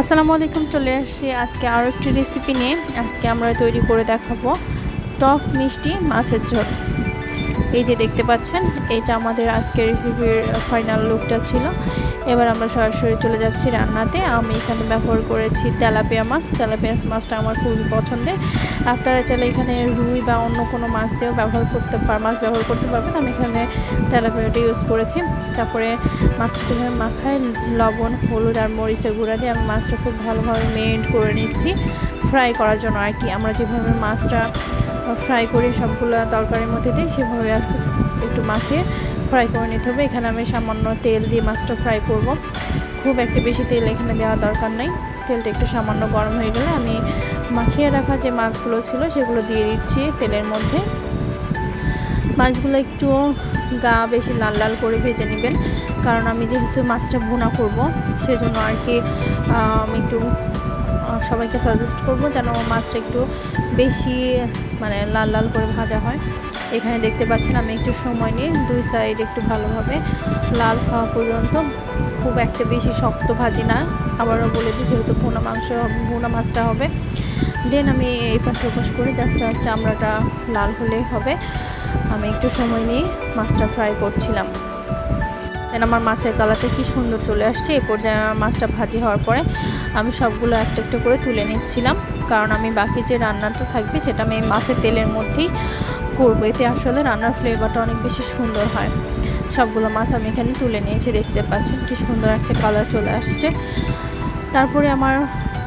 আসসালামু আলাইকুম, চলে আসছি আজকে আরও একটি রেসিপি নিয়ে। আজকে আমরা তৈরি করে দেখাবো টক মিষ্টি মাছের ঝোল। এই যে দেখতে পাচ্ছেন, এটা আমাদের আজকের রেসিপির ফাইনাল লুকটা ছিল। এবার আমরা সরাসরি চলে যাচ্ছি রান্নাতে। আমি এখানে ব্যবহার করেছি তেলাপিয়া মাছ। তেলাপিয়া মাছটা আমার খুবই পছন্দের। আপনারা চাইলে এখানে রুই বা অন্য কোনো মাছ দিয়েও ব্যবহার করতে মাছ ব্যবহার করতে পারবেন। আমি এখানে তেলাপিয়াটা ইউজ করেছি। তারপরে মাছটা মাখায় লবণ, হলুদ আর মরিচের গুঁড়া দিয়ে আমি মাছটা খুব ভালোভাবে মেরিনেট করে নিচ্ছি। ফ্রাই করার জন্য আর কি। আমরা যেভাবে মাছটা ফ্রাই করি, সবগুলো তরকারির মধ্যে দিই সেভাবে একটু মাখিয়ে ফ্রাই করে নিতে হবে। এখানে আমি সামান্য তেল দিয়ে মাছটা ফ্রাই করব। খুব একটা বেশি তেল এখানে দেওয়ার দরকার নেই। তেলটা একটু সামান্য গরম হয়ে গেলে আমি মাখিয়ে রাখা যে মাছগুলো ছিল সেগুলো দিয়ে দিচ্ছি তেলের মধ্যে। মাছগুলো একটু গা বেশি লাল লাল করে ভেজে নেবেন। কারণ আমি যেহেতু মাছটা ভুনা করব, সেজন্য আর কি আমি একটু সবাইকে সাজেস্ট করব যেন মাছটা একটু বেশি মানে লাল লাল করে ভাজা হয়। এখানে দেখতে পাচ্ছেন আমি একটু সময় নিয়ে দুই সাইড একটু ভালোভাবে লাল হওয়া পর্যন্ত। খুব একটা বেশি শক্ত ভাজি না। আবারও বলে দিই, যেহেতু ভুনা মাংস, ভুনা মাছটা হবে। দেন আমি এই পাশে ওপাশ করে জাস্ট চামড়াটা লাল হলে হবে। আমি একটু সময় নিয়ে মাছটা ফ্রাই করছিলাম। দেন আমার মাছের কালারটা কি সুন্দর চলে আসছে। পর্যায়ে আমার মাছটা ভাজি হওয়ার পরে আমি সবগুলো একটা একটা করে তুলে নিচ্ছিলাম। কারণ আমি বাকি যে রান্নাটা থাকবে, সেটা আমি মাছের তেলের মধ্যেই করব। এতে আসলে রান্নার ফ্লেভারটা অনেক বেশি সুন্দর হয়। সবগুলো মাছ আমি এখানে তুলে নিয়েছি, দেখতে পাচ্ছেন কি সুন্দর একটা কালার চলে আসছে। তারপরে আমার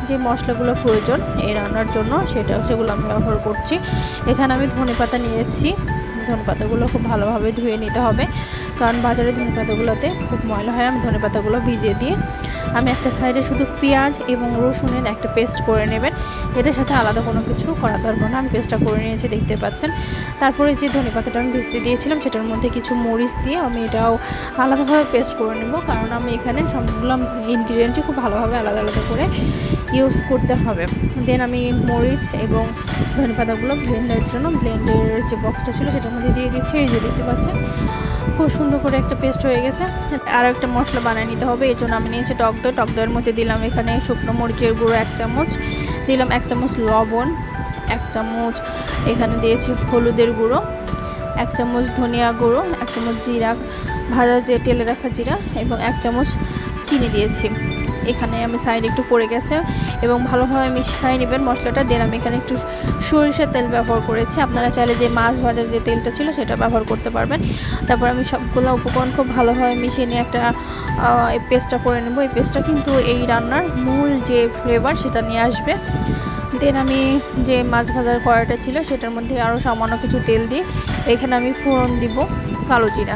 যে মশলাগুলো প্রয়োজন এই রান্নার জন্য সেটা সেগুলো আমি ব্যবহার করছি। এখানে আমি ধনে পাতা নিয়েছি। ধনে পাতাগুলো খুব ভালোভাবে ধুয়ে নিতে হবে। কারণ বাজারে ধনে পাতাগুলোতে খুব ময়লা হয়। আমি ধনে পাতাগুলো ভিজিয়ে দিয়ে আমি একটা সাইডে শুধু পেঁয়াজ এবং রসুনের একটা পেস্ট করে নেবেন। এটার সাথে আলাদা কোনো কিছু করার দরকার না। আমি পেস্টটা করে নিয়েছি, দেখতে পাচ্ছেন। তারপরে যে ধনে পাতাটা আমি ভিজতে দিয়েছিলাম, সেটার মধ্যে কিছু মরিচ দিয়ে আমি এটাও আলাদাভাবে পেস্ট করে নেব। কারণ আমি এখানে সবগুলো ইনগ্রিডিয়েন্টই খুব ভালোভাবে আলাদা আলাদা করে ইউজ করতে হবে। দেন আমি মরিচ এবং ধনে পাতাগুলো ব্লেন্ডের জন্য ব্লেন্ডের যে বক্সটা ছিল, সেটার মধ্যে দিয়ে দিয়েছি। এই যে দেখতে পাচ্ছেন খুব সুন্দর করে একটা পেস্ট হয়ে গেছে। আর একটা মশলা বানিয়ে নিতে হবে, এর জন্য আমি নিয়েছি টক দই। টক দইয়ের মধ্যে দিলাম এখানে শুকনো মরিচের গুঁড়ো এক চামচ, দিলাম এক চামচ লবণ, এক চামচ এখানে দিয়েছি হলুদের গুঁড়ো, এক চামচ ধনিয়া গুঁড়ো, এক চামচ জিরা, ভাজা যে তেলে রাখা জিরা, এবং এক চামচ চিনি দিয়েছি। এখানে আমি সাইড একটু পড়ে গেছে এবং ভালোভাবে মিশিয়ে নেবেন মশলাটা। দেন আমি এখানে একটু সরিষার তেল ব্যবহার করেছি। আপনারা চাইলে যে মাছ ভাজার যে তেলটা ছিল সেটা ব্যবহার করতে পারবেন। তারপর আমি সবগুলো উপকরণ খুব ভালোভাবে মিশিয়ে নিয়ে একটা এই পেস্টটা করে নেব। এই পেস্টটা কিন্তু এই রান্নার মূল যে ফ্লেভার সেটা নিয়ে আসবে। দেন আমি যে মাছ ভাজার কড়াইটা ছিল সেটার মধ্যে আরও সামান্য কিছু তেল দিই এখানে আমি ফোড়ন দিব কালো জিরা।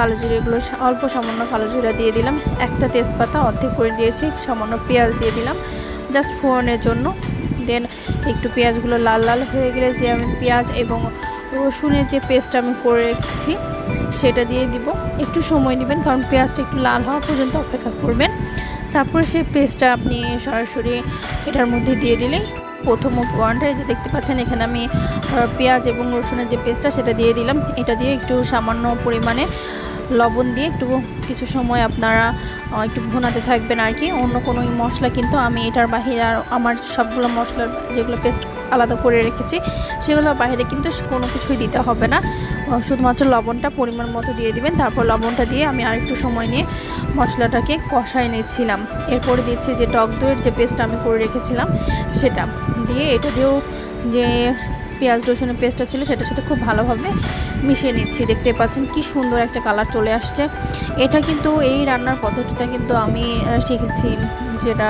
কালো জিরা এগুলো অল্প সামান্য কালো জিরা দিয়ে দিলাম। একটা তেজপাতা অর্ধেক করে দিয়েছি, সামান্য পেঁয়াজ দিয়ে দিলাম। জাস্ট ফোড়নের জন্য। দেন একটু পেঁয়াজগুলো লাল লাল হয়ে গেলে যে আমি পেঁয়াজ এবং রসুনের যে পেস্ট আমি করে রেখেছি, সেটা দিয়ে দিব। একটু সময় নেবেন, কারণ পেঁয়াজটা একটু লাল হওয়া পর্যন্ত অপেক্ষা করবেন। তারপর সেই পেস্টটা আপনি সরাসরি এটার মধ্যে দিয়ে দিলেই প্রথম উপকরণটা যে দেখতে পাচ্ছেন, এখানে আমি পেঁয়াজ এবং রসুনের যে পেস্টটা সেটা দিয়ে দিলাম। এটা দিয়ে একটু সামান্য পরিমাণে লবণ দিয়ে একটু কিছু সময় আপনারা একটু ভোনাতে থাকবেন আর কি। অন্য কোনো মশলা কিন্তু আমি এটার বাহিরে আর আমার সবগুলো মশলার যেগুলো পেস্ট আলাদা করে রেখেছি, সেগুলো বাইরে কিন্তু কোনো কিছুই দিতে হবে না। শুধুমাত্র লবণটা পরিমাণ মতো দিয়ে দিবেন, তারপর লবণটা দিয়ে আমি আরেকটু সময় নিয়ে মশলাটাকে কষাই নিয়েছিলাম। এরপরে দিচ্ছি যে টক দইয়ের যে পেস্ট আমি করে রেখেছিলাম, সেটা দিয়ে এটা দিয়েও যে পেঁয়াজ, রসুনের পেস্টটা ছিল সেটার সাথে খুব ভালোভাবে মিশিয়ে নিচ্ছি। দেখতে পাচ্ছেন কি সুন্দর একটা কালার চলে আসছে। এটা কিন্তু এই রান্নার পদ্ধতিটা কিন্তু আমি শিখেছি যেটা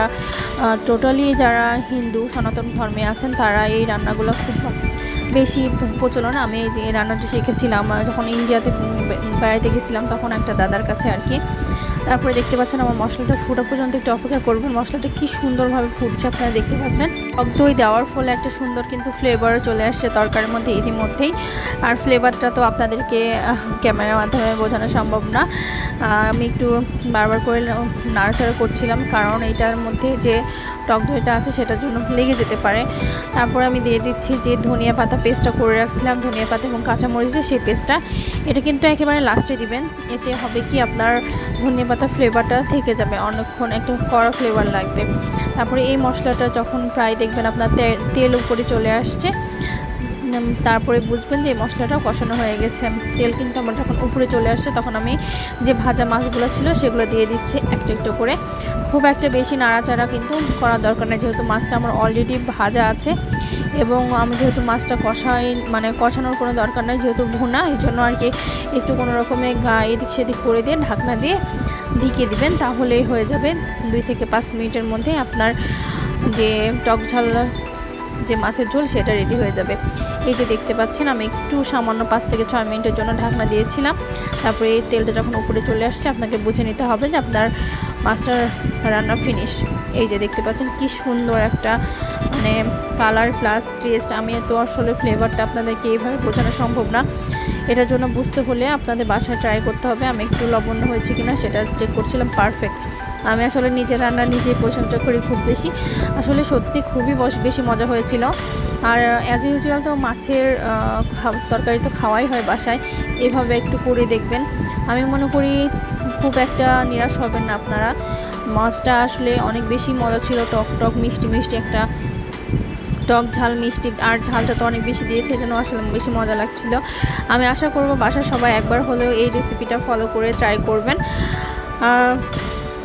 টোটালি যারা হিন্দু, সনাতন ধর্মে আছেন, তারা এই রান্নাগুলো খুব বেশি প্রচলন। আমি এই রান্নাটা শিখেছিলাম যখন ইন্ডিয়াতে বেড়াইতে গেছিলাম, তখন একটা দাদার কাছে আর কি তারপরে দেখতে পাচ্ছেন আমার মশলাটা ফুটা পর্যন্ত একটু অপেক্ষা করবেন। মশলাটা কি সুন্দরভাবে ফুটছে আপনারা দেখতে পাচ্ছেন। টক দই দেওয়ার ফলে একটা সুন্দর কিন্তু ফ্লেভার চলে আসছে তরকারির মধ্যে ইতিমধ্যেই। আর ফ্লেভারটা তো আপনাদেরকে ক্যামেরার মাধ্যমে বোঝানো সম্ভব না। আমি একটু বারবার করে নাড়াচাড়া করছিলাম, কারণ এটার মধ্যে যে টক দইটা আছে সেটার জন্য লেগে যেতে পারে। তারপর আমি দিয়ে দিচ্ছি যে ধনিয়া পাতা পেস্টটা করে রাখছিলাম, ধনিয়া পাতা এবং কাঁচামরিচের সেই পেস্টটা। এটা কিন্তু একেবারে লাস্টে দিবেন। এতে হবে কি আপনার ধনিয়া পাতা ফ্লেভারটা থেকে যাবে অনেকক্ষণ একটু কড়া ফ্লেভার লাগবে। তারপরে এই মশলাটা যখন প্রায় দেখবেন আপনার তেল উপরে চলে আসছে তারপরে বুঝবেন যে এই মশলাটা কষানো হয়ে গেছে। তেল কিন্তু আমার যখন উপরে চলে আসছে, তখন আমি যে ভাজা মাছগুলো ছিল সেগুলো দিয়ে দিচ্ছি একটা একটু করে। খুব একটা বেশি নাড়াচাড়া কিন্তু করার দরকার নেই, যেহেতু মাছটা আমার অলরেডি ভাজা আছে এবং আমি যেহেতু মাছটা কষাই মানে কষানোর কোনো দরকার নেই, যেহেতু ভুনা, এই জন্য আর কি একটু কোনো রকমে গা এদিক সেদিক করে দিয়ে, ঢাকনা দিয়ে ঢেকে দিবেন, তাহলেই হয়ে যাবে। দুই থেকে পাঁচ মিনিটের মধ্যে আপনার যে টক ঝাল যে মাছের ঝোল সেটা রেডি হয়ে যাবে। এই যে দেখতে পাচ্ছেন, আমি একটু সামান্য পাঁচ থেকে ছয় মিনিটের জন্য ঢাকনা দিয়েছিলাম। তারপরে এই তেলটা যখন উপরে চলে আসছে, আপনাকে বুঝে নিতে হবে যে আপনার মাছটার রান্না ফিনিশ এই যে দেখতে পাচ্ছেন, কি সুন্দর একটা মানে কালার প্লাস টেস্ট আমি তো আসলে ফ্লেভারটা আপনাদেরকে এইভাবে বোঝানো সম্ভব না। এটার জন্য বুঝতে হলে আপনাদের বাসায় ট্রাই করতে হবে। আমি একটু লবণ হয়েছে কিনা সেটা চেক করছিলাম পারফেক্ট আমি আসলে নিজের রান্না নিজেই প্রশংসা করি খুব বেশি। আসলে সত্যি খুবই বেশি মজা হয়েছিল। আর অ্যাজ ইউজুয়াল তো মাছের তরকারি তো খাওয়াই হয় বাসায়। এভাবে একটু করে দেখবেন। আমি মনে করি খুব একটা নিরাশ হবেন না আপনারা। মাছটা আসলে অনেক বেশি মজা ছিল, টক টক, মিষ্টি মিষ্টি একটা টক ঝাল, মিষ্টি। আর ঝালটা তো অনেক বেশি দিয়েছে জন্য আসলে বেশি মজা লাগছিল। আমি আশা করব বাসার সবাই একবার হলেও এই রেসিপিটা ফলো করে ট্রাই করবেন।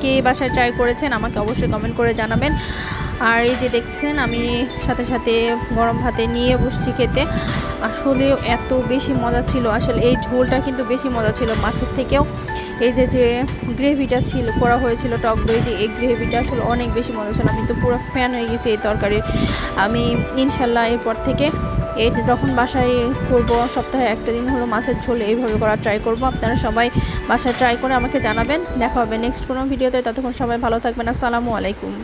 কে বাসায় ট্রাই করেছেন, আমাকে অবশ্যই কমেন্ট করে জানাবেন। আর এই যে দেখছেন, আমি সাথে সাথে গরম ভাতে নিয়ে বসছি খেতে। আসলে এত বেশি মজা ছিল, আসলে এই ঝোলটা কিন্তু বেশি মজা ছিল মাছের থেকেও। এই যে যে গ্রেভিটা ছিল করা হয়েছিল টক দই দিয়ে, এই গ্রেভিটা আসলে অনেক বেশি মজা ছিল। আমি তো পুরো ফ্যান হয়ে গেছি এই তরকারির। আমি ইনশাল্লাহ এরপর থেকে এই তখন বাসায় করব, সপ্তাহে একটা দিন হলো মাছের ঝোল, এইভাবে করা ট্রাই করব। আপনারা সবাই বাসায় ট্রাই করে আমাকে জানাবেন। দেখা হবে নেক্সট কোনো ভিডিওতে। ততক্ষণ সবাই ভালো থাকবেন। আসসালামু আলাইকুম।